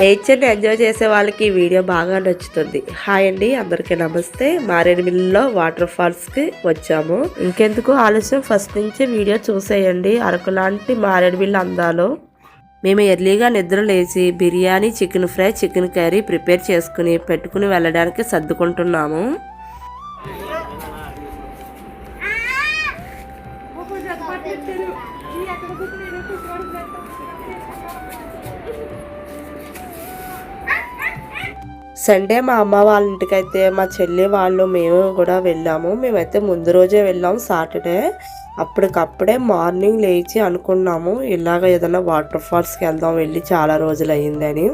నేచర్ని ఎంజాయ్ చేసే వాళ్ళకి ఈ వీడియో బాగా నచ్చుతుంది. హాయ్ అండి అందరికీ నమస్తే. మారేడుమిల్లిలో వాటర్ ఫాల్స్కి వచ్చాము. ఇంకెందుకు ఆలస్యం? ఫస్ట్ నుంచి వీడియో చూసేయండి. అరకు లాంటి మారేడుమిల్లి అందాలు. మేము ఎర్లీగా నిద్ర లేచి biryani chicken fry chicken curry prepare చేసుకుని పెట్టుకుని వెళ్ళడానికి సర్దుకుంటున్నాము. సండే మా అమ్మ వాళ్ళ ఇంటికైతే మా చెల్లి వాళ్ళు మేము కూడా వెళ్ళాము. మేమైతే ముందు రోజే వెళ్ళాము సాటర్డే. అప్పటికప్పుడే మార్నింగ్ లేచి అనుకున్నాము ఇలాగ ఏదైనా వాటర్ ఫాల్స్కి వెళ్దాం వెళ్ళి చాలా రోజులు అయ్యిందని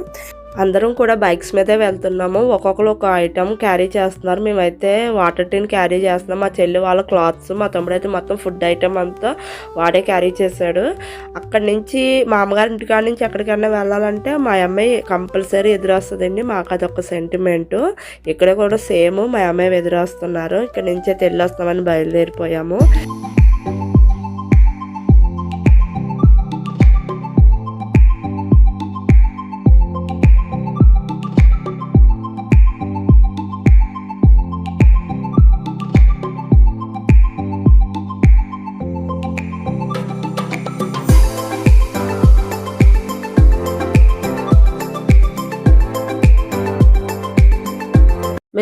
అందరం కూడా బైక్స్ మీదే వెళ్తున్నాము. ఒక్కొక్కరు ఒక ఐటమ్ క్యారీ చేస్తున్నారు. మేమైతే వాటర్ టిన్ క్యారీ చేస్తున్నాం. మా చెల్లి వాళ్ళ క్లాత్స్ మా తమ్ముడు అయితే మొత్తం ఫుడ్ ఐటమ్ అంతా వాడే క్యారీ చేశాడు. అక్కడి నుంచి మా అమ్మగారి ఇంటికాడ నుంచి ఎక్కడికైనా వెళ్ళాలంటే మా అమ్మాయి కంపల్సరీ ఎదురొస్తుందండి. మాకు అదొక సెంటిమెంట్ ఇక్కడ కూడా సేమ్ మా అమ్మాయి ఎదురొస్తున్నారు. ఇక్కడ నుంచి అయితే వెళ్ళొస్తామని బయలుదేరిపోయాము.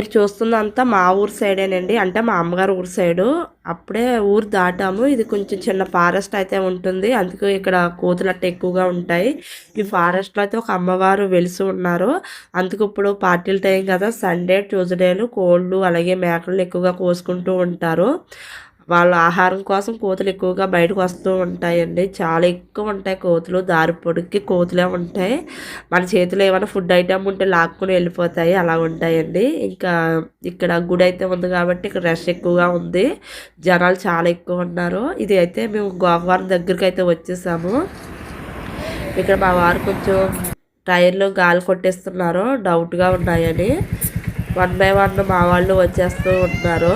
మీరు చూస్తుందంతా మా ఊరు సైడేనండి. అంటే మా అమ్మగారు ఊరు సైడు. అప్పుడే ఊరు దాటాము. ఇది కొంచెం చిన్న ఫారెస్ట్ అయితే ఉంటుంది. అందుకే ఇక్కడ కోతులు అట్ట ఎక్కువగా ఉంటాయి. ఈ ఫారెస్ట్లో అయితే ఒక అమ్మవారు వెలిసి ఉన్నారు. అందుకు ఇప్పుడు పార్టీల టైం కదా సండే ట్యూస్డేలు కోళ్ళు అలాగే మేకలు ఎక్కువగా కోసుకుంటూ ఉంటారు. వాళ్ళ ఆహారం కోసం కోతులు ఎక్కువగా బయటకు వస్తూ ఉంటాయండి. చాలా ఎక్కువ ఉంటాయి కోతులు. దారి పొడికి కోతులే ఉంటాయి. మన చేతిలో ఏమైనా ఫుడ్ ఐటమ్ ఉంటే లాక్కుని వెళ్ళిపోతాయి. అలా ఉంటాయండి. ఇంకా ఇక్కడ గుడి అయితే ఉంది కాబట్టి ఇక్కడ రష్ ఎక్కువగా ఉంది. జనాలు చాలా ఎక్కువ ఉన్నారు. ఇది అయితే మేము గోకవరం దగ్గరికి అయితే వచ్చేసాము. ఇక్కడ మా వారు కొంచెం టైర్లు గాలి కొట్టేస్తున్నారు. డౌట్గా ఉన్నాయని. వన్ బై వన్ మా వాళ్ళు వచ్చేస్తూ ఉన్నారు.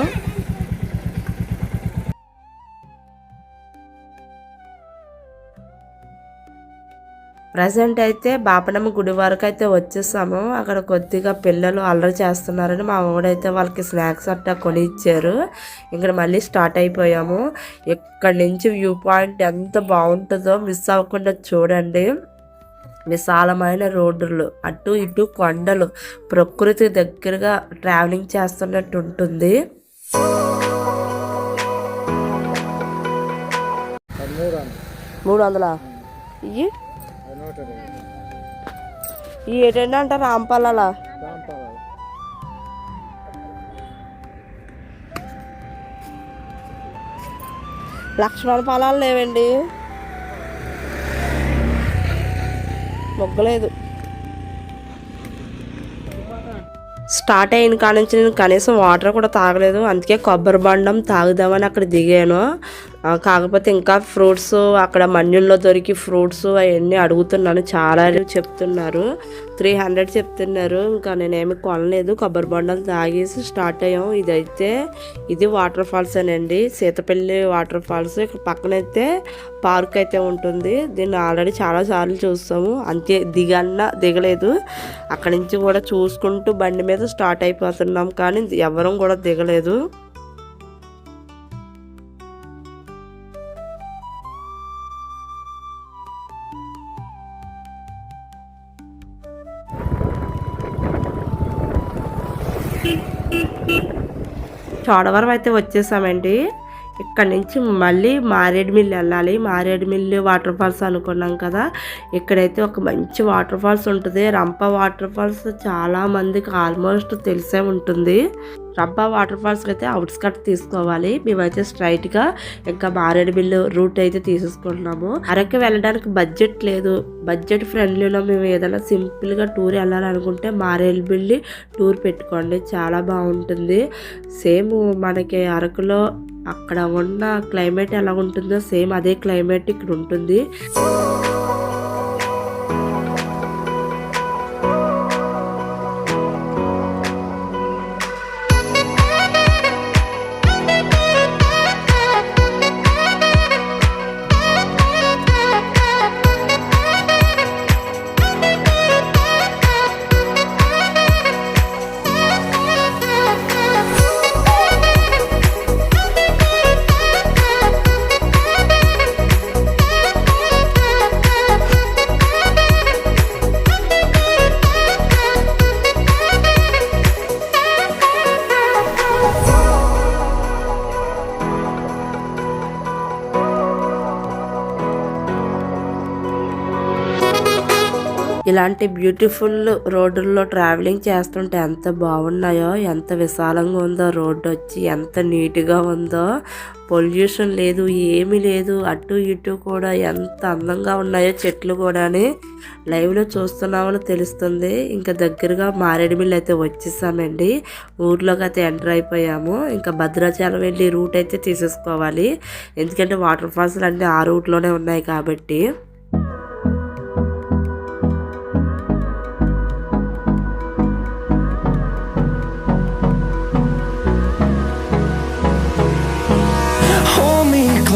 ప్రజెంట్ అయితే బాపనమ్మ గుడి వరకు అయితే వచ్చేసాము. అక్కడ కొద్దిగా పిల్లలు అల్లరి చేస్తున్నారని మా ఊడైతే వాళ్ళకి స్నాక్స్ అట్టా కొని ఇచ్చారు. ఇక్కడ మళ్ళీ స్టార్ట్ అయిపోయాము. ఇక్కడి నుంచి వ్యూ పాయింట్ ఎంత బాగుంటుందో మిస్ అవ్వకుండా చూడండి. విశాలమైన రోడ్లు అటు ఇటు కొండలు ప్రకృతి దగ్గరగా ట్రావెలింగ్ చేస్తున్నట్టు ఉంటుంది. మూడు వందల? ఇవి ఈ ఏటండి అంట? రాంపల్లాల లక్ష్మణ ఫలాలు లేవండి. మొగ్గలేదు. స్టార్ట్ అయిన కాడ నుంచి నేను కనీసం వాటర్ కూడా తాగలేదు. అందుకే కొబ్బరి బండం తాగుదామని అక్కడ దిగాను. కాకపోతే ఇంకా ఫ్రూట్స్ అక్కడ మన్యుల్లో దొరికి ఫ్రూట్స్ అవన్నీ అడుగుతున్నాను. చాలా చెప్తున్నారు. త్రీ హండ్రెడ్ చెప్తున్నారు. ఇంకా నేనేమి కొనలేదు. కొబ్బరి బొండాలు తాగేసి స్టార్ట్ అయ్యాం. ఇదైతే ఇది వాటర్ ఫాల్స్ అనండి. Seethapalli waterfalls. ఇక్కడ పక్కనైతే పార్క్ అయితే ఉంటుంది. దీన్ని ఆల్రెడీ చాలా సార్లు చూస్తాము. అంతే దిగన్నా దిగలేదు. అక్కడి నుంచి కూడా చూసుకుంటూ బండి మీద స్టార్ట్ అయిపోతున్నాం. కానీ ఎవరం కూడా దిగలేదు. చోడవరం అయితే వచ్చేసామండి. ఇక్కడ నుంచి మళ్ళీ మారేడుమిల్లి వెళ్ళాలి. మారేడుమిల్లి వాటర్ ఫాల్స్ అనుకున్నాం కదా. ఇక్కడైతే ఒక మంచి వాటర్ ఫాల్స్ ఉంటుంది. రంప వాటర్ ఫాల్స్ చాలా మందికి ఆల్మోస్ట్ తెలిసే ఉంటుంది. రబ్బా వాటర్ ఫాల్స్కి అయితే అవుట్స్కట్ తీసుకోవాలి. మేమైతే స్ట్రైట్గా ఇంకా మారేడుమిల్లి రూట్ అయితే తీసేసుకుంటున్నాము. అరకు వెళ్ళడానికి బడ్జెట్ లేదు. బడ్జెట్ ఫ్రెండ్లీలో మేము ఏదైనా సింపుల్గా టూర్ వెళ్ళాలనుకుంటే మారేడుమిల్లి టూర్ పెట్టుకోండి. చాలా బాగుంటుంది. సేమ్ మనకి అరకులో అక్కడ ఉన్న క్లైమేట్ ఎలా ఉంటుందో సేమ్ అదే క్లైమేట్ ఇక్కడ ఉంటుంది. ఇలాంటి బ్యూటిఫుల్ రోడ్డుల్లో ట్రావెలింగ్ చేస్తుంటే ఎంత బాగున్నాయో ఎంత విశాలంగా ఉందో రోడ్డు వచ్చి ఎంత నీట్గా ఉందో. పొల్యూషన్ లేదు ఏమీ లేదు అటు ఇటు కూడా ఎంత అందంగా ఉన్నాయో చెట్లు కూడాని లైవ్లో చూస్తున్నామని తెలుస్తుంది. ఇంకా దగ్గరగా మారేడుమిల్లి అయితే వచ్చేసామండి. ఊర్లోకి అయితే ఎంటర్ అయిపోయాము. ఇంకా భద్రాచలం వెళ్ళి రూట్ అయితే తీసేసుకోవాలి. ఎందుకంటే వాటర్ ఫాల్స్ అన్నీ ఆ రూట్లోనే ఉన్నాయి కాబట్టి.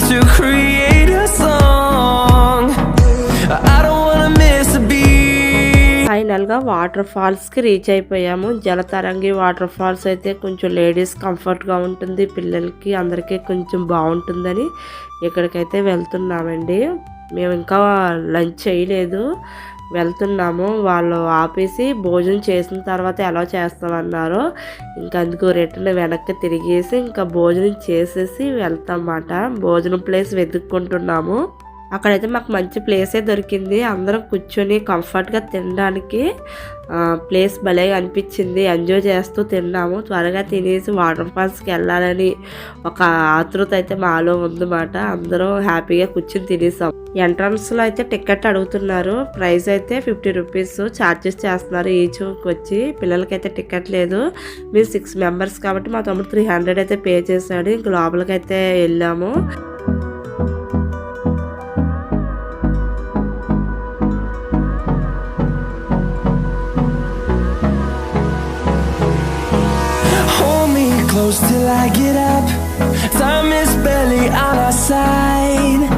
To create a song. I don't wanna miss a beat. ఫైనల్గా వాటర్ ఫాల్స్కి రీచ్ అయిపోయాము జలతరంగి వాటర్ ఫాల్స్ అయితే కొంచెం లేడీస్ కంఫర్ట్గా ఉంటుంది పిల్లలకి అందరికీ కొంచెం బాగుంటుందని ఇక్కడికైతే వెళ్తున్నామండి మేము ఇంకా లంచ్ చేయలేదు వెళ్తున్నాము. వాళ్ళు ఆపేసి భోజనం చేసిన తర్వాత ఎలా చేస్తామన్నారు. ఇంకా అందుకు రిటర్న్ వెనక్కి తిరిగేసి ఇంకా భోజనం చేసేసి వెళ్తామన్నమాట. భోజనం ప్లేస్ వెతుక్కుంటున్నాము. అక్కడైతే మాకు మంచి ప్లేసే దొరికింది. అందరం కూర్చొని కంఫర్ట్గా తినడానికి ప్లేస్ భలే అనిపించింది. ఎంజాయ్ చేస్తూ తిన్నాము. త్వరగా తినేసి వాటర్ ఫాల్స్కి వెళ్ళాలని ఒక ఆతృత అయితే మాలో ఉందన్నమాట. అందరం హ్యాపీగా కూర్చొని తినేసాం. ఎంట్రన్స్లో అయితే టికెట్ అడుగుతున్నారు. ప్రైస్ అయితే ఫిఫ్టీ రూపీస్ ఛార్జెస్ చేస్తున్నారు ఈచ్ వచ్చి. పిల్లలకైతే టికెట్ లేదు. మేము సిక్స్ మెంబర్స్ కాబట్టి మా తమ్ముడు త్రీ హండ్రెడ్ అయితే పే చేశాడు. ఇంక లోపలికైతే వెళ్ళాము. Close till I get up. Time is barely on our side.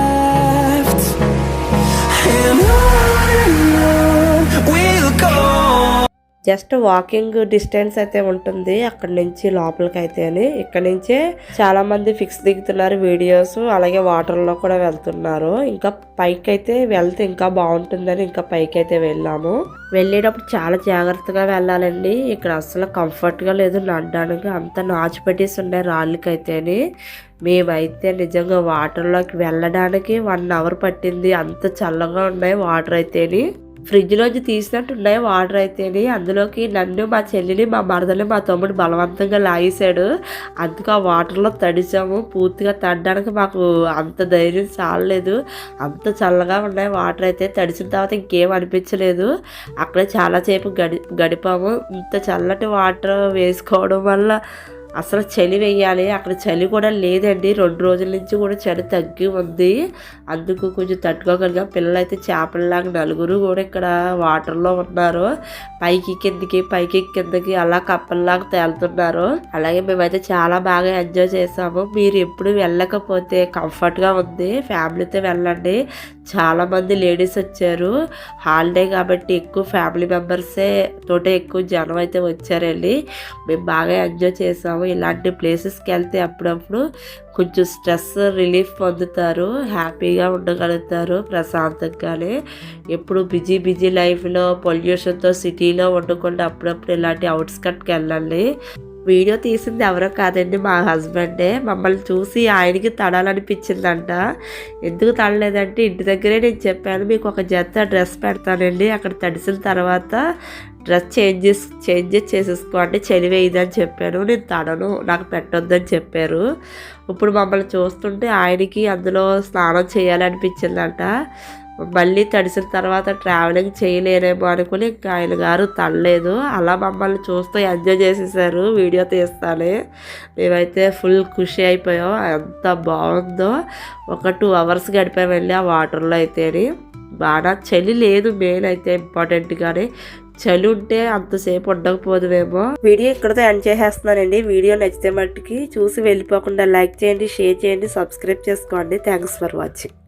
Just walking distance అయితే ఉంటుంది అక్కడ నుంచి లోపలికి అయితే అని. ఇక్కడ నుంచే చాలా మంది ఫిక్స్ దిగుతున్నారు వీడియోస్ అలాగే వాటర్లో కూడా వెళ్తున్నారు. ఇంకా పైకి అయితే వెళ్తే ఇంకా బాగుంటుందని ఇంకా పైకి అయితే వెళ్ళాము. వెళ్ళేటప్పుడు చాలా జాగ్రత్తగా వెళ్ళాలండి. ఇక్కడ అసలు కంఫర్ట్గా లేదు నడడానికి అంత నాచు పెట్టేసి ఉన్నాయి రాళ్ళకైతేని మేమైతే నిజంగా వాటర్లోకి వెళ్ళడానికి వన్ అవర్ పట్టింది. అంత చల్లగా ఉన్నాయి వాటర్ అయితేని ఫ్రిడ్జ్లోంచి తీసినట్టున్నాయి తీసినట్టు ఉన్నాయి. వాటర్ అయితేనే అందులోకి నన్ను మా చెల్లిని మా మరదలు మా తమ్ముడు బలవంతంగా లాగేశాడు. అందుకు ఆ వాటర్లో తడిచాము. పూర్తిగా తడడానికి మాకు అంత ధైర్యం చాలలేదు. అంత చల్లగా ఉన్నాయి. వాటర్ అయితే తడిచిన తర్వాత ఇంకేం అనిపించలేదు. అక్కడే చాలాసేపు గడి గడిపాము. ఇంత చల్లటి వాటర్ వేసుకోవడం వల్ల అసలు చలి వేయాలి. అక్కడ చలి కూడా లేదండి. రెండు రోజుల నుంచి కూడా చలి తగ్గి ఉంది. అందుకు కొంచెం తట్టుకోగలిగా. పిల్లలు అయితే చేపలలాగా నలుగురు కూడా ఇక్కడ వాటర్లో ఉన్నారు. పైకి కిందకి పైకి కిందకి అలా కప్పల్లాగా తేలుతున్నారు. అలాగే మేమైతే చాలా బాగా ఎంజాయ్ చేసాము. మీరు ఎప్పుడు వెళ్ళకపోతే కంఫర్ట్గా ఉంది. ఫ్యామిలీతో వెళ్ళండి. చాలామంది లేడీస్ వచ్చారు. హాలిడే కాబట్టి ఎక్కువ ఫ్యామిలీ మెంబర్సే తోటే ఎక్కువ జనం అయితే వచ్చారండి. మేము బాగా ఎంజాయ్ చేసాము. ఇలాంటి ప్లేసెస్కి వెళ్తే అప్పుడప్పుడు కొంచెం స్ట్రెస్ రిలీఫ్ పొందుతారు. హ్యాపీగా ఉండగలుగుతారు ప్రశాంతంగానే. ఎప్పుడు బిజీ బిజీ లైఫ్లో పొల్యూషన్తో సిటీలో ఉండకుండా అప్పుడప్పుడు ఇలాంటి అవుట్స్కట్కి వెళ్ళాలి వీడియో తీసింది ఎవరో కాదండి మా హస్బెండే. మమ్మల్ని చూసి ఆయనకి తడాలనిపించిందంట. ఎందుకు తడలేదంటే ఇంటి దగ్గరే నేను చెప్పాను మీకు ఒక జత డ్రెస్ పెడతానండి. అక్కడ తడిసిన తర్వాత డ్రెస్ చేంజెస్ చేంజెస్ చేసేసుకోండి. చలి వేయదని చెప్పాను. నేను తడను నాకు పెట్టొద్దని చెప్పారు. ఇప్పుడు మమ్మల్ని చూస్తుంటే ఆయనకి అందులో స్నానం చేయాలనిపించిందంట. మళ్ళీ తడిసిన తర్వాత ట్రావెలింగ్ చేయలేనేమో అనుకుని ఇంకా ఆయన గారు తడలేదు అలా మమ్మల్ని చూస్తూ ఎంజాయ్ చేసేసారు. వీడియో తీస్తానే. మేమైతే ఫుల్ ఖుషి అయిపోయాం. ఎంత బాగుందో. ఒక టూ అవర్స్ గడిపాం వెళ్ళి ఆ వాటర్లో అయితేని. బాగా చలి లేదు మెయిన్ అయితే ఇంపార్టెంట్గానే చలి ఉంటే అంతసేపు ఉండకపోదువేమో. వీడియో ఇక్కడతో ఎండ్ చేసేస్తున్నానండి. వీడియో నచ్చితే మట్టుకి చూసి వెళ్ళిపోకుండా లైక్ చేయండి షేర్ చేయండి సబ్స్క్రైబ్ చేసుకోండి. Thanks for watching